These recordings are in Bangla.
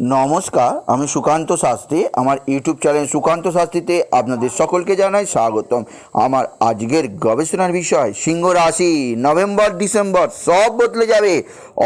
নমস্কার, আমি সুকান্ত শাস্ত্রী। আমার ইউটিউব চ্যানেল সুকান্ত শাস্ত্রীতে আপনাদের সকলকে জানাই স্বাগতম। আমার আজকের গবেষণার বিষয়, সিংহ রাশি, নভেম্বর, ডিসেম্বর, সব বদলে যাবে।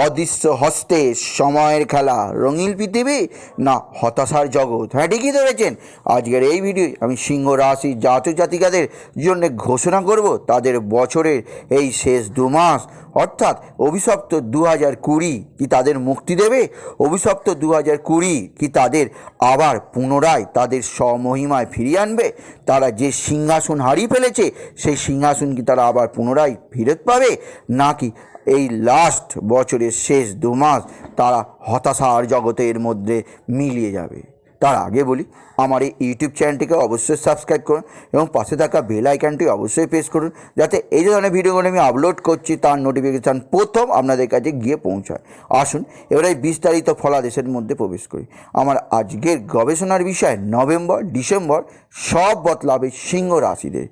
অদৃশ্য হস্তে সময়ের খেলা, রঙিন পৃথিবী না হতাশার জগৎ। হ্যাঁ ঠিকই ধরেছেন। আজকের এই ভিডিও আমি সিংহ রাশি জাতক জাতিকাদের জন্য ঘোষণা করব। তাদের বছরের এই শেষ দু মাস অর্থাৎ অভিশপ্ত দু হাজার কুড়ি কি তাদের মুক্তি দেবে? অভিশপ্ত দু হাজার কুড়ি কি তাদের আবার পুনরায় তাদের স্বমহিমায় ফিরিয়ে আনবে? তারা যে সিংহাসন হারিয়ে ফেলেছে, সেই সিংহাসন কি তারা আবার পুনরায় ফেরত পাবে? নাকি এই লাস্ট বছরের শেষ দু মাস তারা হতাশার জগতের মধ্যে মিলিয়ে যাবে? তার আগে বলি, আমার এই ইউটিউব চ্যানেলটিকে অবশ্যই সাবস্ক্রাইব করুন এবং পাশে থাকা বেল আইকনটি অবশ্যই প্রেস করুন যাতে এই ধরনের ভিডিওগুলো আমি আপলোড করছি, তার নোটিফিকেশান প্রথম আপনাদের কাছে গিয়ে পৌঁছায়। আসুন, এবার এই বিস্তারিত ফলাদেশের মধ্যে প্রবেশ করি। আমার আজকের গবেষণার বিষয় নভেম্বর, ডিসেম্বর, সব বদলাবে সিংহ রাশিদের।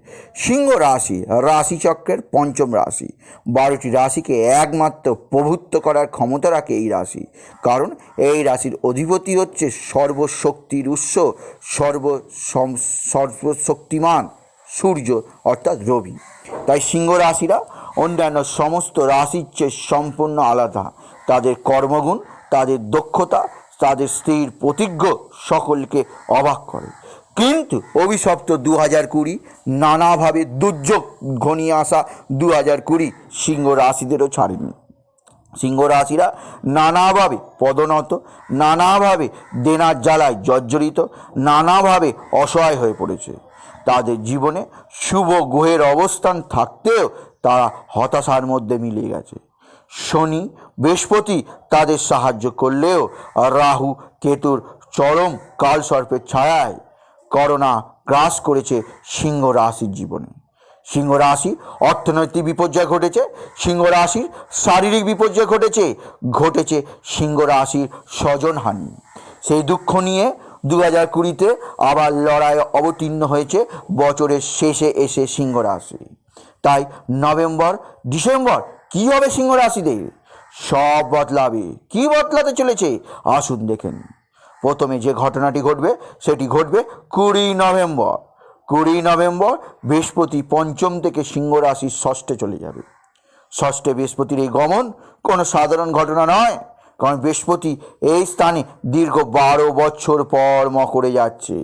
সিংহ রাশি, রাশিচক্রের পঞ্চম রাশি। বারোটি রাশিকে একমাত্র প্রভুত্ব করার ক্ষমতা রাখে এই রাশি। কারণ এই রাশির অধিপতি হচ্ছে সর্বশক্তির উৎস সর্ব সর্বশক্তিমান সূর্য অর্থাৎ রবি। তাই সিংহ রাশিরা অন্যান্য সমস্ত রাশির চেয়ে সম্পূর্ণ আলাদা। তাদের কর্মগুণ, তাদের দক্ষতা, তাদের স্ত্রীর প্রতিজ্ঞ সকলকে অবাক করে। কিন্তু অভিশপ্ত দু হাজার কুড়ি নানাভাবে দুর্যোগ ঘনিয়ে আসা দু হাজার কুড়ি সিংহ রাশিদেরও ছাড়েনি। সিংহ রাশিরা নানাভাবে পদনত নানাভাবে দেনার জ্বালায় জর্জরিত, নানাভাবে অসহায় হয়ে পড়েছে। তাদের জীবনে শুভ গ্রহের অবস্থান থাকতেও তারা হতাশার মধ্যে মিলে গেছে। শনি, বৃহস্পতি তাদের সাহায্য করলেও রাহু, কেতুর চরম কালসর্পের ছায়ায় করোনা গ্রাস করেছে সিংহ রাশির জীবনে। সিংহ রাশি, অর্থনৈতিক বিপর্যয় ঘটেছে, সিংহ রাশির শারীরিক বিপর্যয় ঘটেছে ঘটেছে সিংহ রাশির স্বজনহানি সেই দুঃখ নিয়ে দু হাজার কুড়িতে আবার লড়াইয়ে অবতীর্ণ হয়েছে বছরের শেষে এসে সিংহ রাশি। তাই নভেম্বর, ডিসেম্বর, কী হবে সিংহ রাশিদের? সব বদলাবে। কী বদলাতে চলেছে? আসুন দেখেন প্রথমে যে ঘটনাটি ঘটবে, সেটি ঘটবে কুড়ি নভেম্বর। কুড়ি নভেম্বর বৃহস্পতি পঞ্চম থেকে সিংহ রাশির ষষ্ঠে চলে যাবে। ষষ্ঠে বৃহস্পতির এই গমন কোনো সাধারণ ঘটনা নয়, কারণ বৃহস্পতি এই স্থানে দীর্ঘ বারো বছর পর মকরে যাচ্ছে।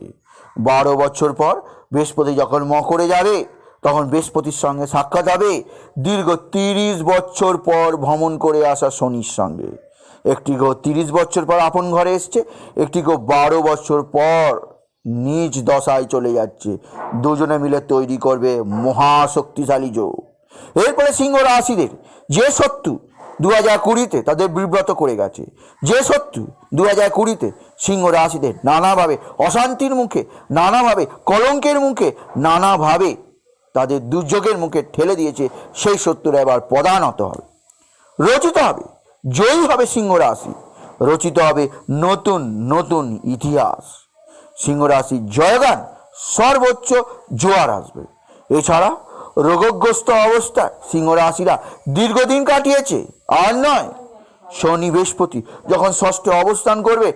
বারো বছর পর বৃহস্পতি যখন মকরে যাবে, তখন বৃহস্পতির সঙ্গে সাক্ষাৎ হবে দীর্ঘ তিরিশ বছর পর ভ্রমণ করে আসা শনির সঙ্গে। একটি গো তিরিশ বছর পর আপন ঘরে এসছে, একটি গো বারো বছর পর নিজ দশায় চলে যাচ্ছে। দুজনে মিলে তৈরি করবে মহাশক্তিশালী যোগ। এরপরে সিংহ রাশিদের যে শত্রু দু হাজার কুড়িতে তাদের বিব্রত করে গেছে, যে শত্রু দু হাজার কুড়িতে সিংহ রাশিদের নানাভাবে অশান্তির মুখে, নানাভাবে কলঙ্কের মুখে, নানাভাবে তাদের দুর্যোগের মুখে ঠেলে দিয়েছে, সেই শত্রুরা এবার প্রধানত হবে। রচিত হবে, জয়ী হবে সিংহ রাশি। রচিত হবে নতুন নতুন ইতিহাস। সিংহ রাশির জয়গান সর্বোচ্চ জোয়ার আসবে। এছাড়া রোগগ্রস্ত অবস্থায় সিংহ রাশিরা দীর্ঘদিন কাটিয়েছে, আর নয়, শনি বৃহস্পতি যখন ষষ্ঠে অবস্থান করবে,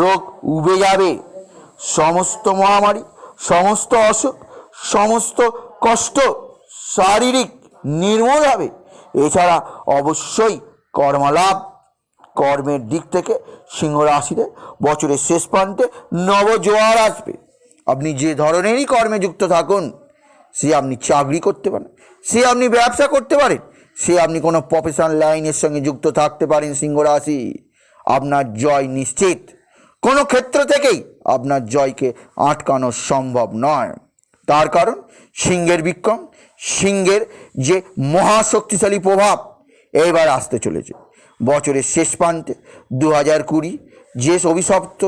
রোগ উবে যাবে। সমস্ত মহামারী, সমস্ত অসুখ, সমস্ত কষ্ট শারীরিক নির্মূল হবে। এছাড়া অবশ্যই কর্মলাভ কর্মের দিক থেকে সিংহ রাশিতে, বছরের শেষ প্রান্তে নবজোয়ার আসবে। আপনি যে ধরনেরই কর্মে যুক্ত থাকুন, সে আপনি চাকরি করতে পারেন, সে আপনি ব্যবসা করতে পারেন, সে আপনি কোনো প্রফেশনাল লাইনের সঙ্গে যুক্ত থাকতে পারেন সিংহ রাশি। আপনার জয় নিশ্চিত। কোনো ক্ষেত্র থেকেই আপনার জয়কে আটকানো সম্ভব নয়। তার কারণ, সিংহের বিক্রম, সিংহের যে মহাশক্তিশালী প্রভাব, এবার আসতে চলেছে। বছরের শেষ প্রান্তে দু হাজার কুড়ি যে অভিশপ্ত,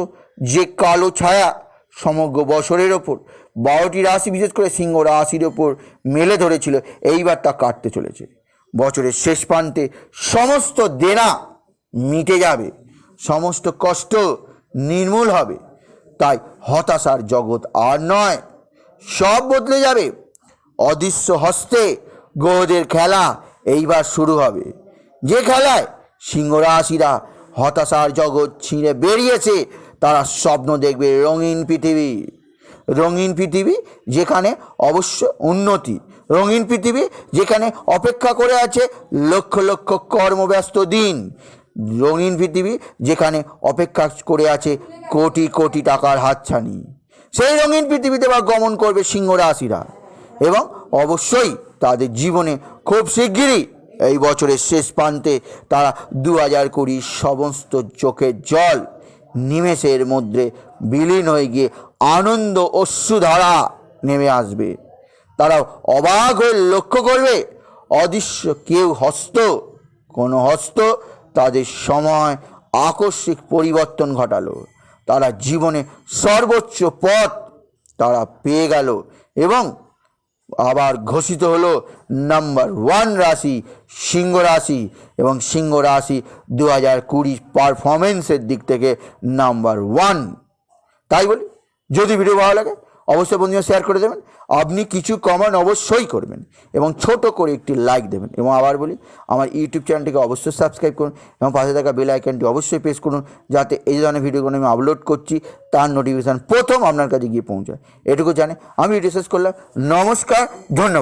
যে কালো ছায়া সমগ্র বছরের ওপর বারোটি রাশি, বিশেষ করে সিংহ রাশির ওপর মেলে ধরেছিল, এইবার তা কাটতে চলেছে। বছরের শেষ প্রান্তে সমস্ত দেনা মিটে যাবে, সমস্ত কষ্ট নির্মূল হবে, তাই হতাশার জগৎ আর নয়, সব বদলে যাবে। অদৃশ্য হস্তে গ্রহদের খেলা এইবার শুরু হবে। যে খেলায় সিংহ রাশিরা হতাশার জগৎ ছিঁড়ে বেরিয়েছে, তারা স্বপ্ন দেখবে রঙিন পৃথিবী। রঙিন পৃথিবী যেখানে অবশ্য উন্নতি, রঙিন পৃথিবী যেখানে অপেক্ষা করে আছে লক্ষ লক্ষ কর্মব্যস্ত দিন। রঙিন পৃথিবী যেখানে অপেক্ষা করে আছে কোটি কোটি টাকার হাতছানি। সেই রঙিন পৃথিবীতে বা গমন করবে সিংহ রাশিরা এবং অবশ্যই তাদের জীবনে খুব শিগগিরই এই বছরের শেষ প্রান্তে তারা দু হাজার কুড়ির সমস্ত চোখের জল নিমেষের মধ্যে বিলীন হয়ে গিয়ে আনন্দ অশ্রুধারা নেমে আসবে। তারা অবাক হয়ে লক্ষ্য করবে, অদৃশ্য কেউ হস্ত, কোনো হস্ত তাদের সময় আকস্মিক পরিবর্তন ঘটালো। তারা জীবনে সর্বোচ্চ পথ তারা পেয়ে গেল এবং আবার ঘোষিত হলো নাম্বার ওয়ান রাশি সিংহ রাশি এবং সিংহ রাশি দু হাজার কুড়ি পারফরমেন্সের দিক থেকে নাম্বার ওয়ান। তাই বলি, যদি ভিডিও ভালো লাগে অবশ্যই বন্ধুরা শেয়ার করে দেবেন। আপনি কিছু কমেন্ট অবশ্যই করবেন এবং ছোট করে একটি লাইক দেবেন এবং আবার বলি, আমার ইউটিউব চ্যানেলটিকে অবশ্যই সাবস্ক্রাইব করুন এবং পাশে থাকা বেল আইকনটি অবশ্যই প্রেস করুন যাতে এই ধরনের ভিডিওগুলো আমি আপলোড করছি, তার নোটিফিকেশান প্রথম আপনার কাছে গিয়ে পৌঁছায়। এটুকু জানে, আমি ভিডিও শেষ করলাম। নমস্কার, ধন্যবাদ।